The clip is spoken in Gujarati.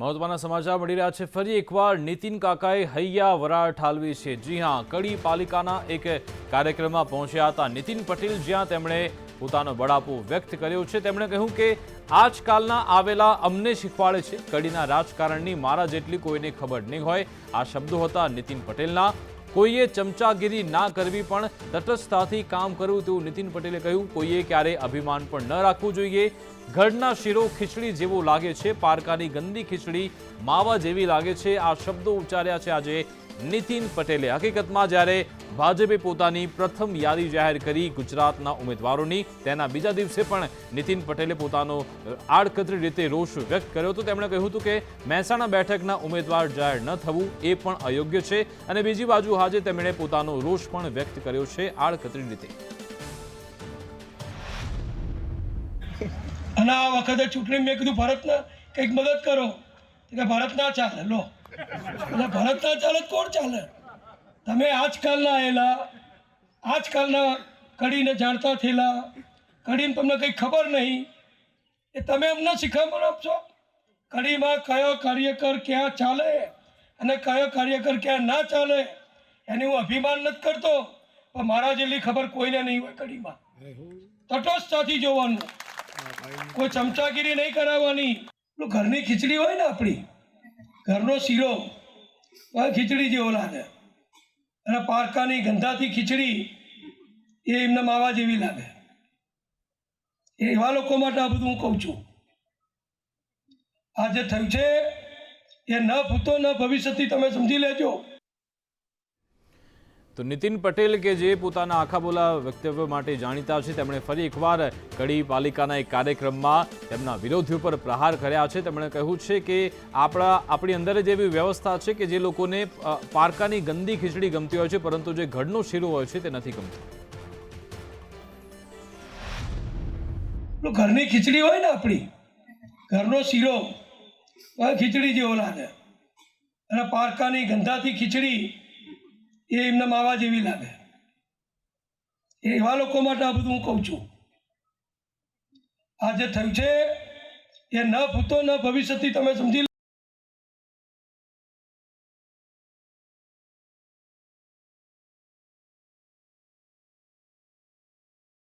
મહત્વના સમાચાર મળી રહ્યા છે. ફરી એકવાર નીતિન કાકાએ હૈયા વરાળ ઠાલવી છે. જી હા, કડી પાલિકાના એક કાર્યક્રમમાં પહોંચ્યા હતા. નીતિન પટેલ જ્યાં તેમણે પોતાનો બળાપો વ્યક્ત કર્યો છે. તેમણે કહ્યું કે, આજકાલના આવેલા અમને શીખવાડે છે. કડીના રાજકારણની મારા જેટલી કોઈને ખબર નહીં હોય. આ શબ્દો હતા નીતિન પટેલના. કોઈએ ચમચાગીરી ના કરવી પણ તટસ્થતાથી કામ કરવું તેવું નીતિન પટેલે કહ્યું. કોઈએ ક્યારે અભિમાન પણ ન રાખવું જોઈએ. ઘરના શીરો ખીચડી જેવો લાગે છે. પારકાની ગંદી ખીચડી માવા જેવી લાગે છે. આ શબ્દો ઉચ્ચાર્યા છે આજે નીતિન પટેલે હકીકતમાં જ્યારે ભાજપે પોતાની પ્રથમ યાદી જાહેર કરી ગુજરાતના ઉમેદવારોની, તેના બીજા દિવસે પણ નીતિન પટેલે પોતાનો આડકતરી રીતે રોષ વ્યક્ત કર્યો હતો. તેમણે કહ્યું હતું કે મહેસાણા બેઠકના ઉમેદવાર જાહેર ન થવું એ પણ અયોગ્ય છે અને બીજી બાજુ આજે તેમણે પોતાનો રોષ પણ વ્યક્ત કર્યો છે આડકતરી રીતે. અને આ વખતે ચૂંટણી મેં કીધું, ભારતના કંઈક મદદ કરો. ભારતના ચાલે, લો. એટલે ભરત ના ચાલે કોણ ચાલે? તમે આજકાલના આવેલા આજકાલના કડીને જાણતા થયેલા, કડીને તમને કંઈ ખબર નહીં, એ તમે અમને શીખામણ આપશો? કડીમાં કયો કાર્યકર ક્યાં ચાલે અને કયો કાર્યકર ક્યાં ના ચાલે, એની હું અભિમાન નથી કરતો, પણ મારા જેટલી ખબર કોઈને નહીં હોય કડીમાં. તટસ્થતાથી જોવાનું. કોઈ ચમચાગીરી નહીં કરાવવાની. ઘરની ખીચડી હોય ને આપણી ઘરનો શીરો ખીચડી જેવો લાગે. અને પારકાની ગંધાથી ખીચડી એ એમને માવા જેવી લાગે. એવા લોકો માટે આ બધું હું કહું છું. આ જે થયું છે, એ ન ભૂતો ન ભવિષ્યથી તમે સમજી લેજો. તો નીતિન પટેલ કે જે પોતાના આખા બોલા વક્તવ્ય માટે જાણીતા છે, તેમણે ફરી એકવાર કડી પાલિકાના એક કાર્યક્રમમાં તેમના વિરોધીઓ પર પ્રહાર કર્યા છે. તેમણે કહ્યું છે કે આપણા, આપણી અંદર જ એવી વ્યવસ્થા છે કે જે લોકોને પારકાની ગંદી ખીચડી ગમતી હોય છે, પરંતુ જે ઘરનો શીરો હોય છે તે નથી ગમતો. ઘરની ખીચડી હોય ને આપણી, ઘરનો શીરો ખીચડી જેવો લાગે. અને પારકાની ગંધાથી ખીચડી એ એમને માવા જેવી લાગે. એવા લોકો માટે આ બધું હું કહું છું. આ જે થયું છે, એ ન ભૂતો, ન ભવિષ્યથી તમે સમજી